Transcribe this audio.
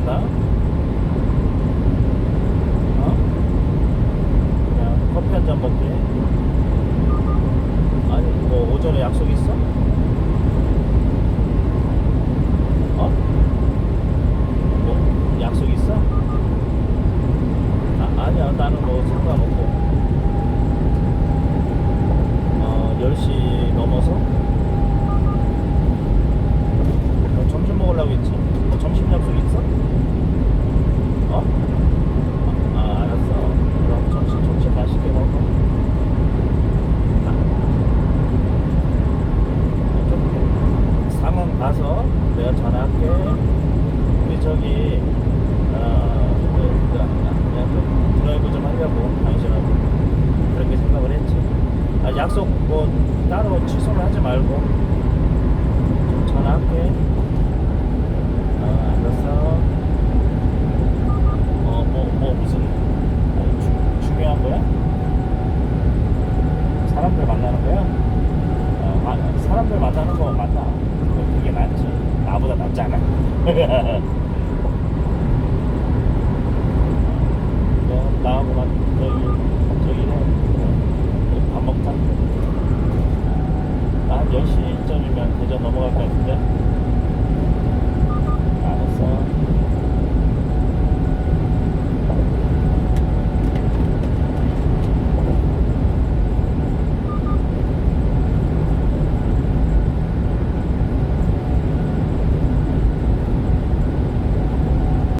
된다. 어? 그냥 커피 한 잔 먹게. 아니, 뭐 오전에 약속 있어? 내가 잘할게. 우리 저기 아, 그냥 좀 드라이브 좀 하려고 당신하고 그렇게 생각을 했지. 아, 약속 뭐 따로 취소를 하지 말고 좀 잘할게. 아, 알았어. 어, 뭐, 뭐 무슨 뭐, 주, 중요한 거야? 사람들 만나는 거야? 아, 아, 사람들 만나는 거 맞나? 그게 맞지. 나보다 낫잖아. 나하고 막 저기 저기는 밥 먹자. 한 10시쯤이면 대전 넘어갈 것 같은데.